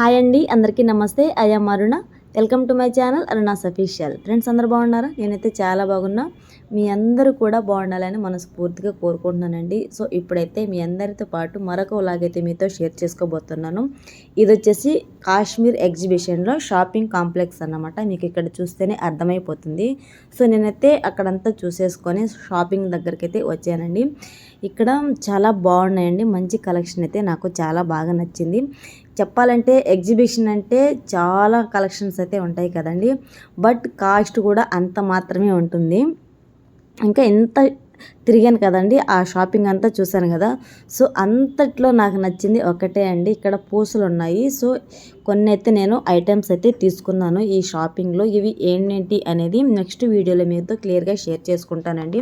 Hi అండి అందరికీ నమస్తే. I'm Aruna. Welcome to my channel Aruna's official friends అందరు బాగున్నారా? నేనైతే చాలా బాగున్నా. మీ అందరూ కూడా బాగుండాలని మనస్ఫూర్తిగా కోరుకుంటున్నానండి. సో ఇప్పుడైతే మీ అందరితో పాటు మరొక లాగైతే మీతో షేర్ చేసుకోబోతున్నాను. ఇది వచ్చేసి కాశ్మీర్ ఎగ్జిబిషన్లో షాపింగ్ కాంప్లెక్స్ అన్నమాట. మీకు ఇక్కడ చూస్తేనే అర్థమైపోతుంది. సో నేనైతే అక్కడంతా చూసేసుకొని షాపింగ్ దగ్గరికి అయితే వచ్చానండి. ఇక్కడ చాలా బాగున్నాయండి. మంచి కలెక్షన్ అయితే నాకు చాలా బాగా నచ్చింది. చెప్పాలంటే ఎగ్జిబిషన్ అంటే చాలా కలెక్షన్స్ అయితే ఉంటాయి కదండి. బట్ కాస్ట్ కూడా అంత మాత్రమే ఉంటుంది. ఇంకా ఎంత తిరిగాను కదండి ఆ షాపింగ్ అంతా చూశాను కదా. సో అంతట్లో నాకు నచ్చింది ఒకటే అండి ఇక్కడ పూసలు ఉన్నాయి సో కొన్ని అయితే నేను ఐటమ్స్ అయితే తీసుకున్నాను ఈ షాపింగ్లో. ఇవి ఏంటి అనేది నెక్స్ట్ వీడియోలో మీతో క్లియర్గా షేర్ చేసుకుంటానండి.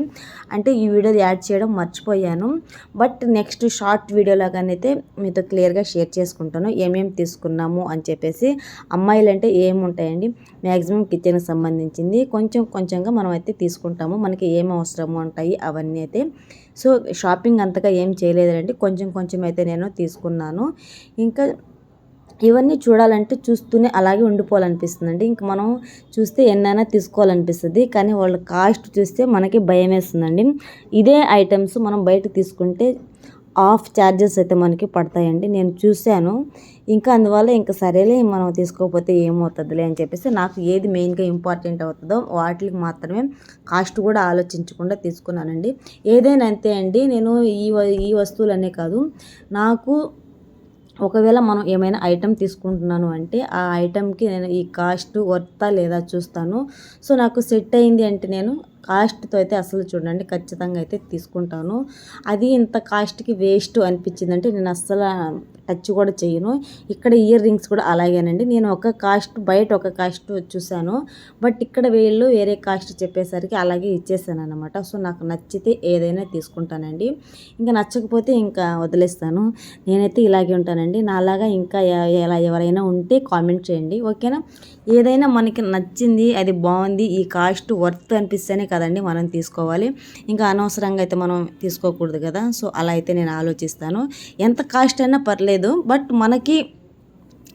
అంటే ఈ వీడియో యాడ్ చేయడం మర్చిపోయాను. బట్ నెక్స్ట్ షార్ట్ వీడియోలో అయితే మీతో క్లియర్గా షేర్ చేసుకుంటాను ఏమేమి తీసుకున్నాము అని చెప్పేసి. అమ్మాయిలు అంటే ఏముంటాయండి? మ్యాక్సిమం కిచెన్కి సంబంధించింది. కొంచెం కొంచెంగా మనం అయితే తీసుకుంటాము. మనకి ఏమి అవసరము ఉంటాయి అవన్నీ అయితే సో షాపింగ్ అంతగా ఏం చేయలేదండి కొంచెం కొంచెం అయితే నేను తీసుకున్నాను. ఇంకా ఇవన్నీ చూడాలంటే చూస్తూనే అలాగే ఉండిపోవాలనిపిస్తుంది అండి ఇంక మనం చూస్తే ఎన్నైనా తీసుకోవాలనిపిస్తుంది. కానీ వాళ్ళ కాస్ట్ చూస్తే మనకి భయం వేస్తుందండి ఇదే ఐటమ్స్ మనం బయట తీసుకుంటే ఆఫ్ ఛార్జెస్ అయితే మనకి పడతాయండి. నేను చూశాను. ఇంకా అందువల్ల ఇంకా సరేలే మనం తీసుకోకపోతే ఏమవుతుందిలే అని చెప్పేసి నాకు ఏది మెయిన్గా ఇంపార్టెంట్ అవుతుందో వాటికి మాత్రమే కాస్ట్ కూడా ఆలోచించకుండా తీసుకున్నానండి. ఏదైనా అంతే అండి. నేను ఈ ఈ వస్తువులనే కాదు. నాకు ఒకవేళ మనం ఏమైనా ఐటెం తీసుకుంటున్నాను అంటే ఆ ఐటెంకి నేను ఈ కాస్ట్ వర్తా లేదా చూస్తాను. సో నాకు సెట్ అయింది అంటే నేను కాస్ట్తో అయితే అసలు చూడండి ఖచ్చితంగా అయితే తీసుకుంటాను. అది ఇంత కాస్ట్కి వేస్ట్ అనిపించిందంటే నేను అస్సలు టచ్ కూడా చేయను. ఇక్కడ ఇయర్ రింగ్స్ కూడా అలాగేనండి. నేను ఒక కాస్ట్ బయట ఒక కాస్ట్ చూశాను. బట్ ఇక్కడ వీళ్ళు వేరే కాస్ట్ చెప్పేసరికి అలాగే ఇచ్చేసాను అనమాట సో నాకు నచ్చితే ఏదైనా తీసుకుంటానండి. ఇంకా నచ్చకపోతే ఇంకా వదిలేస్తాను. నేనైతే ఇలాగే ఉంటానండి. నాలాగా ఇంకా ఎలా ఎవరైనా ఉంటే కామెంట్ చేయండి. ఓకేనా? ఏదైనా మనకి నచ్చింది అది బాగుంది ఈ కాస్ట్ వర్త్ అనిపిస్తేనే కదండి మనం తీసుకోవాలి. ఇంకా అనవసరంగా అయితే మనం తీసుకోకూడదు కదా. సో అలా అయితే నేను ఆలోచిస్తాను. ఎంత కాస్ట్ అయినా పర్లేదు బట్ మనకి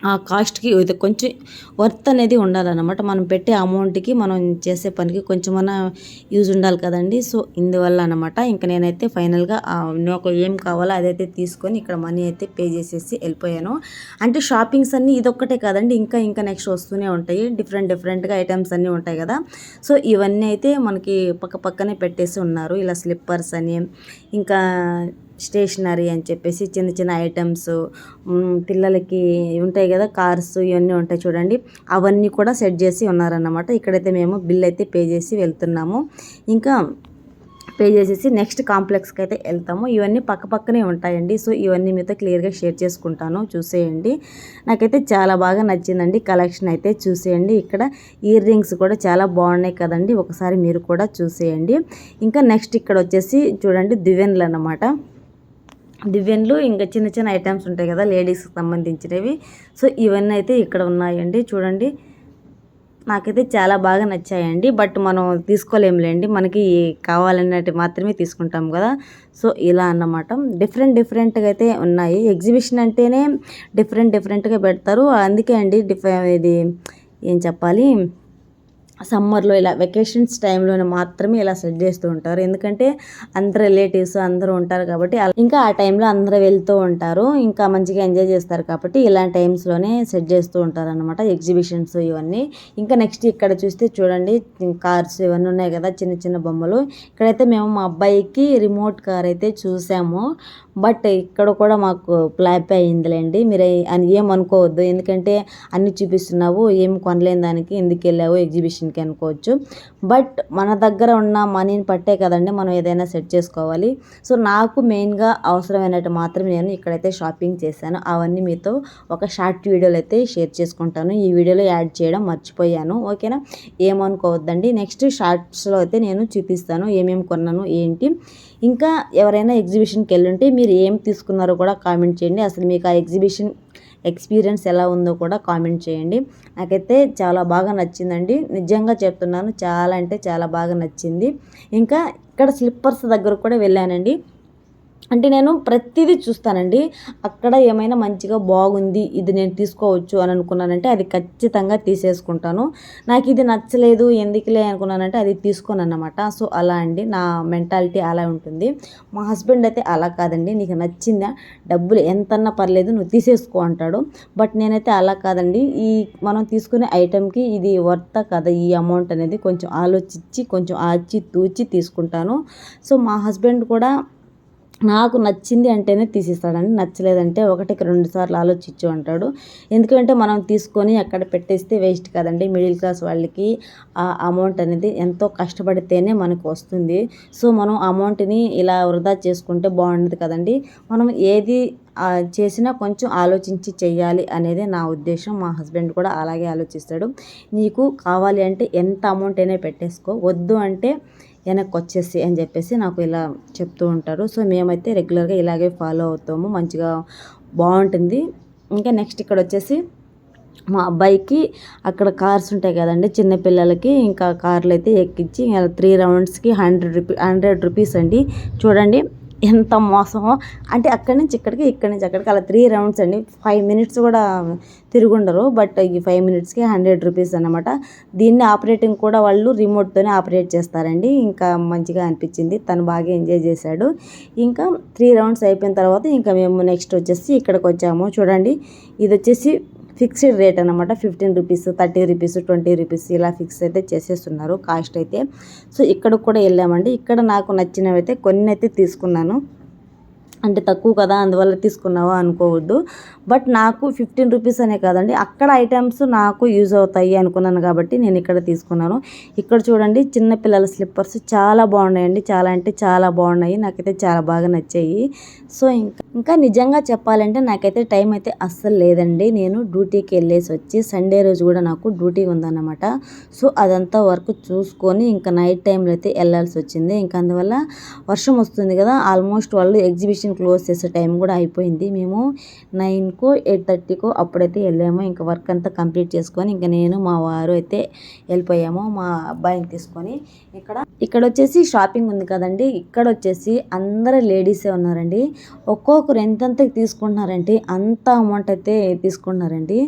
ఆ కాస్ట్కి ఇది కొంచెం వర్త్ అనేది ఉండాలన్నమాట. మనం పెట్టే అమౌంట్కి మనం చేసే పనికి కొంచెమన్నా యూజ్ ఉండాలి కదండి. సో ఇందువల్ల అనమాట ఇంకా నేనైతే ఫైనల్గా నాకు ఏం కావాలో అదైతే తీసుకొని ఇక్కడ మనీ అయితే పే చేసేసి వెళ్ళిపోయాను. అంటే షాపింగ్స్ అన్నీ ఇదొక్కటే కదండి. ఇంకా ఇంకా నెక్స్ట్ వస్తూనే ఉంటాయి. డిఫరెంట్ డిఫరెంట్గా ఐటమ్స్ అన్నీ ఉంటాయి కదా. సో ఇవన్నీ అయితే మనకి పక్క పక్కనే పెట్టేసి ఉన్నారు. ఇలా స్లిప్పర్స్ అని ఇంకా స్టేషనరీ అని చెప్పేసి చిన్న చిన్న ఐటమ్స్ పిల్లలకి ఉంటాయి కదా కార్స్ ఇవన్నీ ఉంటాయి చూడండి. అవన్నీ కూడా సెట్ చేసి ఉన్నారన్నమాట. ఇక్కడైతే మేము బిల్ అయితే పే చేసి వెళ్తున్నాము. ఇంకా పే చేసేసి నెక్స్ట్ కాంప్లెక్స్కి అయితే వెళ్తాము. ఇవన్నీ పక్క పక్కనే ఉంటాయండి. సో ఇవన్నీ మీతో క్లియర్గా షేర్ చేసుకుంటాను. చూసేయండి. నాకైతే చాలా బాగా నచ్చిందండి కలెక్షన్ అయితే. చూసేయండి. ఇక్కడ ఇయర్ రింగ్స్ కూడా చాలా బాగున్నాయి కదండి. ఒకసారి మీరు కూడా చూసేయండి. ఇంకా నెక్స్ట్ ఇక్కడ వచ్చేసి చూడండి దివెన్లు అన్నమాట. దివ్యన్లు ఇంకా చిన్న చిన్న ఐటమ్స్ ఉంటాయి కదా లేడీస్కి సంబంధించినవి. సో ఇవన్నీ అయితే ఇక్కడ ఉన్నాయండి. చూడండి. నాకైతే చాలా బాగా నచ్చాయండి. బట్ మనం తీసుకోలేములేండి. మనకి కావాలన్నట్టు మాత్రమే తీసుకుంటాం కదా. సో ఇలా అన్నమాట. డిఫరెంట్ డిఫరెంట్గా అయితే ఉన్నాయి. ఎగ్జిబిషన్ అంటేనే డిఫరెంట్ డిఫరెంట్గా పెడతారు. అందుకే అండి డిఫ ఇది ఏం చెప్పాలి? సమ్మర్లో ఇలా వెకేషన్స్ టైంలోనే మాత్రమే ఇలా సెట్ చేస్తూ ఉంటారు. ఎందుకంటే అందరు రిలేటివ్స్ అందరూ ఉంటారు కాబట్టి ఇంకా ఆ టైంలో అందరూ వెళ్తూ ఉంటారు. ఇంకా మంచిగా ఎంజాయ్ చేస్తారు కాబట్టి ఇలాంటి టైమ్స్లోనే సెట్ చేస్తూ ఉంటారు అనమాట ఎగ్జిబిషన్స్ ఇవన్నీ. ఇంకా నెక్స్ట్ ఇక్కడ చూస్తే చూడండి కార్స్ ఇవన్నీ ఉన్నాయి కదా చిన్న చిన్న బొమ్మలు. ఇక్కడైతే మేము మా అబ్బాయికి రిమోట్ కార్ అయితే చూసాము. బట్ ఇక్కడ కూడా మాకు ప్లాప్ అయిందిలేండి. మీరు అని ఏమనుకోవద్దు. ఎందుకంటే అన్ని చూపిస్తున్నావు ఏం కొనలేని దానికి ఎందుకు వెళ్ళావు ఎగ్జిబిషన్కి అనుకోవచ్చు. బట్ మన దగ్గర ఉన్న మనీని పట్టే కదండి మనం ఏదైనా సెట్ చేసుకోవాలి. సో నాకు మెయిన్గా అవసరమైనట్టు మాత్రమే నేను ఇక్కడైతే షాపింగ్ చేశాను. అవన్నీ మీతో ఒక షార్ట్ వీడియోలు అయితే షేర్ చేసుకుంటాను. ఈ వీడియోలో యాడ్ చేయడం మర్చిపోయాను. ఓకేనా? ఏమనుకోవద్దండి. నెక్స్ట్ షార్ట్స్లో అయితే నేను చూపిస్తాను ఏమేమి కొన్నాను ఏంటి. ఇంకా ఎవరైనా ఎగ్జిబిషన్కి వెళ్ళుంటే మీరు మీరు ఏం తీసుకున్నారో కూడా కామెంట్ చేయండి. అసలు మీకు ఆ ఎగ్జిబిషన్ ఎక్స్పీరియన్స్ ఎలా ఉందో కూడా కామెంట్ చేయండి. నాకైతే చాలా బాగా నచ్చిందండి. నిజంగా చెప్తున్నాను చాలా అంటే చాలా బాగా నచ్చింది. ఇంకా ఇక్కడ స్లిప్పర్స్ దగ్గర కూడా వెళ్ళానండి. అంటే నేను ప్రతిదీ చూస్తానండి. అక్కడ ఏమైనా మంచిగా బాగుంది ఇది నేను తీసుకోవచ్చు అని అనుకున్నానంటే అది ఖచ్చితంగా తీసేసుకుంటాను. నాకు ఇది నచ్చలేదు ఎందుకులే అనుకున్నానంటే అది తీసుకోను అన్నమాట సో అలా అండి. నా మెంటాలిటీ అలా ఉంటుంది. మా హస్బెండ్ అయితే అలా కాదండి. నీకు నచ్చిందా? డబ్బులు ఎంతన్నా పర్లేదు నువ్వు తీసేసుకో అంటాడు. బట్ నేనైతే అలా కాదండి. ఈ మనం తీసుకునే ఐటెంకి ఇది వర్త కదా? ఈ అమౌంట్ అనేది కొంచెం ఆలోచించి కొంచెం ఆచి తూచి తీసుకుంటాను. సో మా హస్బెండ్ కూడా నాకు నచ్చింది అంటేనే తీసిస్తాడండి. నచ్చలేదంటే ఒకటికి రెండు సార్లు ఆలోచించు అంటాడు. ఎందుకంటే మనం తీసుకొని అక్కడ పెట్టేస్తే వేస్ట్ కదండి. మిడిల్ క్లాస్ వాళ్ళకి ఆ అమౌంట్ అనేది ఎంతో కష్టపడితేనే మనకు వస్తుంది. సో మనం అమౌంట్ని ఇలా వృధా చేసుకుంటే బాగుండదు కదండి. మనం ఏది చేసినా కొంచెం ఆలోచించి చేయాలి అనేది నా ఉద్దేశం. మా హస్బెండ్ కూడా అలాగే ఆలోచిస్తాడు. నీకు కావాలి అంటే ఎంత అమౌంట్ అయినా పెట్టేసుకో. వద్దు అంటే వెనక్కి వచ్చేసి అని చెప్పేసి నాకు ఇలా చెప్తూ ఉంటారు. సో మేమైతే రెగ్యులర్గా ఇలాగే ఫాలో అవుతాము. మంచిగా బాగుంటుంది. ఇంకా నెక్స్ట్ ఇక్కడ వచ్చేసి మా అబ్బాయికి అక్కడ కార్స్ ఉంటాయి కదండి చిన్నపిల్లలకి ఇంకా కార్లు అయితే ఎక్కించి త్రీ రౌండ్స్కి హండ్రెడ్ రూపీ హండ్రెడ్ రూపీస్ అండి. చూడండి ఎంత మోసమో. అంటే అక్కడి నుంచి ఇక్కడికి ఇక్కడి నుంచి అక్కడికి అలా త్రీ రౌండ్స్ అండి. ఫైవ్ మినిట్స్ కూడా తిరుగుండరు. బట్ ఈ ఫైవ్ మినిట్స్కి హండ్రెడ్ రూపీస్ అనమాట దీన్ని ఆపరేటింగ్ కూడా వాళ్ళు రిమోట్తోనే ఆపరేట్ చేస్తారండి. ఇంకా మంచిగా అనిపించింది. తను బాగా ఎంజాయ్ చేశాడు. ఇంకా త్రీ రౌండ్స్ అయిపోయిన తర్వాత ఇంకా మేము నెక్స్ట్ వచ్చేసి ఇక్కడికి వచ్చాము. చూడండి. ఇది వచ్చేసి ఫిక్స్డ్ రేట్ అనమాట fifteen rupees thirty rupees twenty rupees ఇలా ఫిక్స్ అయితే చేసేస్తున్నారు కాస్ట్ అయితే. సో ఇక్కడ కూడా వెళ్ళామండి. ఇక్కడ నాకు నచ్చినవి అయితే కొన్ని అయితే తీసుకున్నాను. అంటే తక్కువ కదా అందువల్ల తీసుకున్నావా అనుకోవద్దు. బట్ నాకు ఫిఫ్టీన్ రూపీస్ అనే కాదండి అక్కడ ఐటమ్స్ నాకు యూజ్ అవుతాయి అనుకున్నాను కాబట్టి నేను ఇక్కడ తీసుకున్నాను. ఇక్కడ చూడండి చిన్నపిల్లల స్లిప్పర్స్ చాలా బాగున్నాయండి చాలా అంటే చాలా బాగున్నాయి నాకైతే చాలా బాగా నచ్చాయి. సో ఇంకా ఇంకా నిజంగా చెప్పాలంటే నాకైతే టైం అయితే అస్సలు లేదండి. నేను డ్యూటీకి వెళ్ళేసి వచ్చి సండే రోజు కూడా నాకు డ్యూటీ ఉందన్నమాట. సో అదంతా వర్క్ చూసుకొని ఇంకా నైట్ టైంలో అయితే వెళ్ళాల్సి వచ్చింది. ఇంకా అందువల్ల వర్షం వస్తుంది కదా ఆల్మోస్ట్ వాళ్ళు ఎగ్జిబిషన్ క్లోజ్ చేసే టైం కూడా అయిపోయింది. మేము నైన్కో ఎయిట్ థర్టీకో అప్పుడైతే వెళ్ళాము. ఇంకా వర్క్ అంతా కంప్లీట్ చేసుకొని ఇంకా నేను మా వారు అయితే వెళ్ళిపోయాము. మా అబ్బాయిని తీసుకొని ఇక్కడ ఇక్కడ వచ్చేసి షాపింగ్ ఉంది కదండి. ఇక్కడ వచ్చేసి అందరు లేడీసే ఉన్నారండి. ఒక్కొక్కరు ఎంతెంత తీసుకుంటున్నారంటే అంత అమౌంట్ అయితే తీసుకుంటున్నారండి.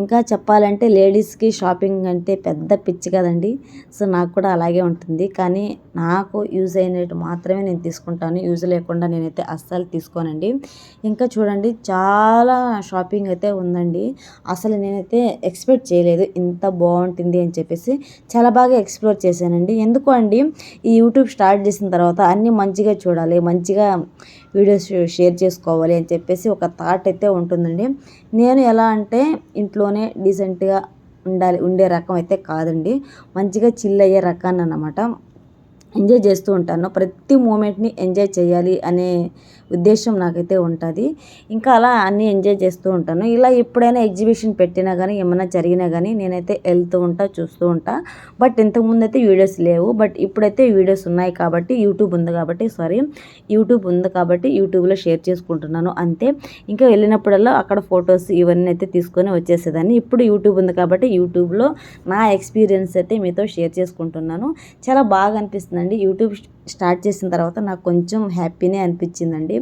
ఇంకా చెప్పాలంటే లేడీస్కి షాపింగ్ అంటే పెద్ద పిచ్చి కదండి. సో నాకు కూడా అలాగే ఉంటుంది. కానీ నాకు యూజ్ అయినట్టు మాత్రమే నేను తీసుకుంటాను. యూజ్ లేకుండా నేనైతే అస్సలు తీసుకోనండి. ఇంకా చూడండి చాలా షాపింగ్ అయితే ఉందండి. అసలు నేనైతే ఎక్స్పెక్ట్ చేయలేదు ఇంత బాగుంటుంది అని చెప్పేసి చాలా బాగా ఎక్స్ప్లోర్ చేశానండి. ఎందుకు అండి? ఈ యూట్యూబ్ స్టార్ట్ చేసిన తర్వాత అన్నీ మంచిగా చూడాలి మంచిగా వీడియోస్ షేర్ చేసుకోవాలి అని చెప్పేసి ఒక థాట్ అయితే ఉంటుందండి. నేను ఎలా అంటే ఇంట్లోనే డీసెంట్గా ఉండాలి ఉండే రకం అయితే కాదండి. మంచిగా చిల్ అయ్యే రకాన్ని అన్నమాట ఎంజాయ్ చేస్తూ ఉంటాను. ప్రతి మూమెంట్ని ఎంజాయ్ చేయాలి అనే ఉద్దేశం నాకైతే ఉంటుంది. ఇంకా అలా అన్నీ ఎంజాయ్ చేస్తూ ఉంటాను. ఇలా ఎప్పుడైనా ఎగ్జిబిషన్ పెట్టినా కానీ ఏమైనా జరిగినా కానీ నేనైతే వెళ్తూ ఉంటా చూస్తూ ఉంటా. బట్ ఇంతకుముందు అయితే వీడియోస్ లేవు. బట్ ఇప్పుడైతే వీడియోస్ ఉన్నాయి కాబట్టి యూట్యూబ్ ఉంది కాబట్టి సారీ యూట్యూబ్ ఉంది కాబట్టి యూట్యూబ్లో షేర్ చేసుకుంటున్నాను అంతే. ఇంకా వెళ్ళినప్పుడల్లా అక్కడ ఫొటోస్ ఇవన్నీ అయితే తీసుకొని వచ్చేసేదాన్ని. ఇప్పుడు యూట్యూబ్ ఉంది కాబట్టి యూట్యూబ్లో నా ఎక్స్పీరియన్స్ అయితే మీతో షేర్ చేసుకుంటున్నాను. చాలా బాగా అనిపిస్తుంది అండి యూట్యూబ్ స్టార్ట్ చేసిన తర్వాత నాకు కొంచెం హ్యాపీనే అనిపించిందండి.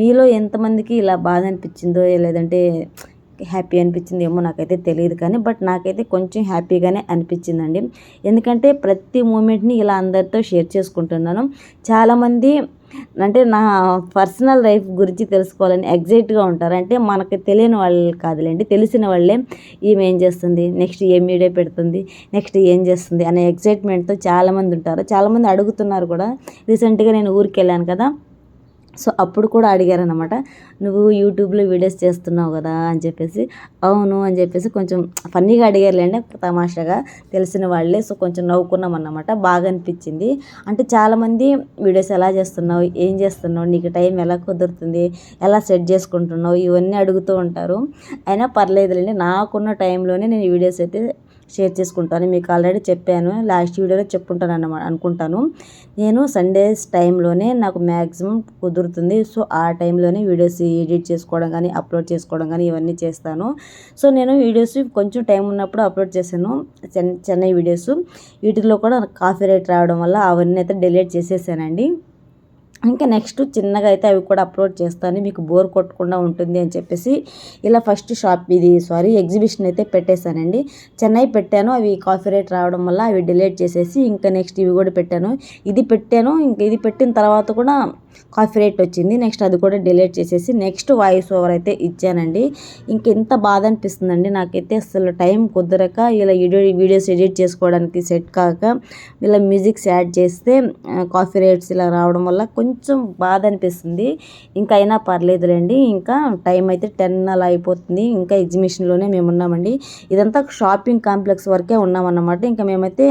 మీలో ఎంతమందికి ఇలా బాధ అనిపించిందో లేదంటే హ్యాపీ అనిపించింది ఏమో నాకైతే తెలియదు కానీ బట్ నాకైతే కొంచెం హ్యాపీగానే అనిపించిందండి. ఎందుకంటే ప్రతి మూమెంట్ని ఇలా అందరితో షేర్ చేసుకుంటున్నాను. చాలామంది అంటే నా పర్సనల్ లైఫ్ గురించి తెలుసుకోవాలని ఎగ్జైట్గా ఉంటారు. అంటే మనకు తెలియని వాళ్ళు కాదులేండి తెలిసిన వాళ్ళే ఈమె ఏం చేస్తుంది నెక్స్ట్ ఏం వీడియో పెడుతుంది నెక్స్ట్ ఏం చేస్తుంది అనే ఎగ్జైట్మెంట్తో చాలామంది ఉంటారు. చాలామంది అడుగుతున్నారు కూడా. రీసెంట్గా నేను ఊరికి వెళ్ళాను కదా సో అప్పుడు కూడా అడిగారనమాట నువ్వు యూట్యూబ్లో వీడియోస్ చేస్తున్నావు కదా అని చెప్పేసి అవును అని చెప్పేసి కొంచెం ఫన్నీగా అడిగారులేండి తమాషాగా తెలిసిన వాళ్ళే. సో కొంచెం నవ్వుకున్నాం అన్నమాట బాగా అనిపించింది. అంటే చాలామంది వీడియోస్ ఎలా చేస్తున్నావు? ఏం చేస్తున్నావు? నీకు టైం ఎలా కుదురుతుంది? ఎలా సెట్ చేసుకుంటున్నావు? ఇవన్నీ అడుగుతూ ఉంటారు. అయినా పర్లేదులేండి నాకున్న టైంలోనే నేను వీడియోస్ అయితే షేర్ చేసుకుంటాను. మీకు ఆల్రెడీ చెప్పాను. లాస్ట్ వీడియోలో చెప్పుకుంటాను అన్నమాట అనుకుంటాను. నేను సండేస్ టైంలోనే నాకు మ్యాక్సిమం కుదురుతుంది. సో ఆ టైంలోనే వీడియోస్ ఎడిట్ చేసుకోవడం కానీ అప్లోడ్ చేసుకోవడం కానీ ఇవన్నీ చేస్తాను. సో నేను వీడియోస్ కొంచెం టైం ఉన్నప్పుడు అప్లోడ్ చేశాను. చెన్నై వీడియోస్. వీటిలో కూడా కాఫీ రేట్ రావడం వల్ల అవన్నీ అయితే డిలీట్ చేసేసానండి. ఇంకా నెక్స్ట్ చిన్నగా అయితే అవి కూడా అప్లోడ్ చేస్తాను. మీకు బోర్ కొట్టకుండా ఉంటుంది అని చెప్పేసి ఇలా ఫస్ట్ షాప్ ఇది సారీ ఎగ్జిబిషన్ అయితే పెట్టేశానండి. చెన్నై పెట్టాను. అవి కాఫీ రేట్ రావడం వల్ల అవి డిలేట్ చేసేసి ఇంకా నెక్స్ట్ ఇవి కూడా పెట్టాను. ఇది పెట్టాను. ఇంక ఇది పెట్టిన తర్వాత కూడా కాఫీ రేట్ వచ్చింది. నెక్స్ట్ అది కూడా డిలీట్ చేసేసి నెక్స్ట్ వాయిస్ ఓవర్ అయితే ఇచ్చానండి. ఇంకెంత బాధ అనిపిస్తుందండి. నాకైతే అసలు టైం కుదరక ఇలా వీడియో వీడియోస్ ఎడిట్ చేసుకోవడానికి సెట్ కాక ఇలా మ్యూజిక్స్ యాడ్ చేస్తే కాఫీ రేట్స్ ఇలా రావడం వల్ల కొంచెం బాధ అనిపిస్తుంది. ఇంకా అయినా పర్లేదులేండి. ఇంకా టైం అయితే టెన్ అలా అయిపోతుంది. ఇంకా ఎగ్జిబిషన్లోనే మేము ఉన్నామండి ఇదంతా షాపింగ్ కాంప్లెక్స్ వరకే ఉన్నామన్నమాట. ఇంకా మేమైతే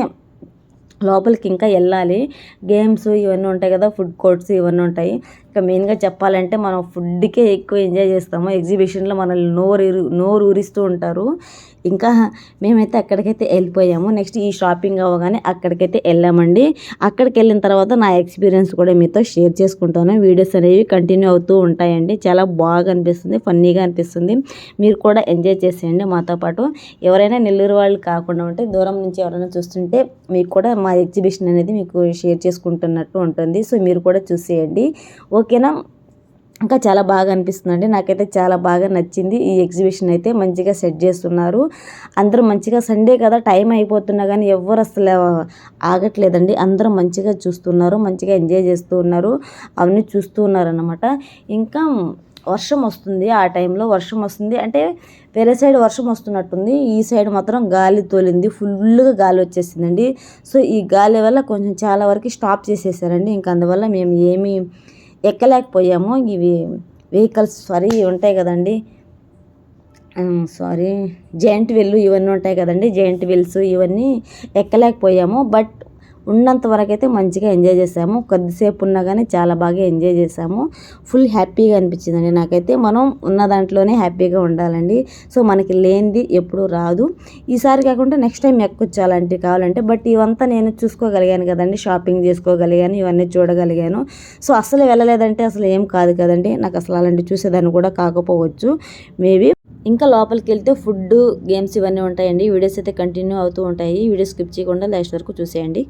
లోపలికి ఇంకా వెళ్ళాలి. గేమ్స్ ఇవన్నీ ఉంటాయి కదా ఫుడ్ కోర్ట్స్ ఇవన్నీ ఉంటాయి. ఇంకా మెయిన్గా చెప్పాలంటే మనం ఫుడ్కే ఎక్కువ ఎంజాయ్ చేస్తాము. ఎగ్జిబిషన్లో మనల్ని నోరు నోరు ఊరిస్తూ ఉంటారు. ఇంకా మేమైతే అక్కడికైతే వెళ్ళిపోయాము. నెక్స్ట్ ఈ షాపింగ్ అవ్వగానే అక్కడికైతే వెళ్ళామండి. అక్కడికి వెళ్ళిన తర్వాత నా ఎక్స్పీరియన్స్ కూడా మీతో షేర్ చేసుకుంటాను. వీడియోస్ అనేవి కంటిన్యూ అవుతూ ఉంటాయండి. చాలా బాగా అనిపిస్తుంది ఫన్నీగా అనిపిస్తుంది. మీరు కూడా ఎంజాయ్ చేసేయండి మాతో పాటు. ఎవరైనా నెల్లూరు వాళ్ళు కాకుండా ఉంటే దూరం నుంచి ఎవరైనా చూస్తుంటే మీకు కూడా మా ఎగ్జిబిషన్ అనేది మీకు షేర్ చేసుకుంటున్నట్టు ఉంటుంది. సో మీరు కూడా చూసేయండి. ఓకేనా? ఇంకా చాలా బాగా అనిపిస్తుందండి. నాకైతే చాలా బాగా నచ్చింది. ఈ ఎగ్జిబిషన్ అయితే మంచిగా సెట్ చేస్తున్నారు. అందరూ మంచిగా సండే కదా టైం అయిపోతున్నా కానీ ఎవరు అసలు ఆగట్లేదండి. అందరూ మంచిగా చూస్తున్నారు మంచిగా ఎంజాయ్ చేస్తూ ఉన్నారు. అవన్నీ చూస్తూ ఉన్నారనమాట ఇంకా వర్షం వస్తుంది ఆ టైంలో. వర్షం వస్తుంది అంటే వేరే సైడ్ వర్షం వస్తున్నట్టుంది. ఈ సైడ్ మాత్రం గాలి తోలింది. ఫుల్గా గాలి వచ్చేసిందండి. సో ఈ గాలి వల్ల కొంచెం చాలా వరకు స్టాప్ చేసేసారండి. ఇంకా అందువల్ల మేము ఏమీ ఎక్కలేకపోయాము. ఇవి వెహికల్స్ సారీ ఉంటాయి కదండి. సారీ జెయింట్ వీల్ ఇవన్నీ ఉంటాయి కదండి. జెయింట్ వీల్స్ ఇవన్నీ ఎక్కలేకపోయాము. బట్ ఉన్నంత వరకు అయితే మంచిగా ఎంజాయ్ చేసాము. కొద్దిసేపు ఉన్నా కానీ చాలా బాగా ఎంజాయ్ చేసాము. ఫుల్ హ్యాపీగా అనిపించిందండి నాకైతే. మనం ఉన్న దాంట్లోనే హ్యాపీగా ఉండాలండి. సో మనకి లేనిది ఎప్పుడు రాదు. ఈసారి కాకుండా నెక్స్ట్ టైం ఎక్కొచ్చు అలాంటివి కావాలంటే బట్ ఇవంతా నేను చూసుకోగలిగాను కదండి. షాపింగ్ చేసుకోగలిగాను ఇవన్నీ చూడగలిగాను. సో అసలు వెళ్ళలేదంటే అసలు ఏం కాదు కదండి. నాకు అసలు అలాంటివి చూసేదాన్ని కూడా కాకపోవచ్చు. మేబీ ఇంకా లోపలికి వెళ్తే ఫుడ్ గేమ్స్ ఇవన్నీ ఉంటాయండి. వీడియోస్ అయితే కంటిన్యూ అవుతూ ఉంటాయి. వీడియో స్కిప్ చేయకుండా లాస్ట్ వరకు చూసేయండి.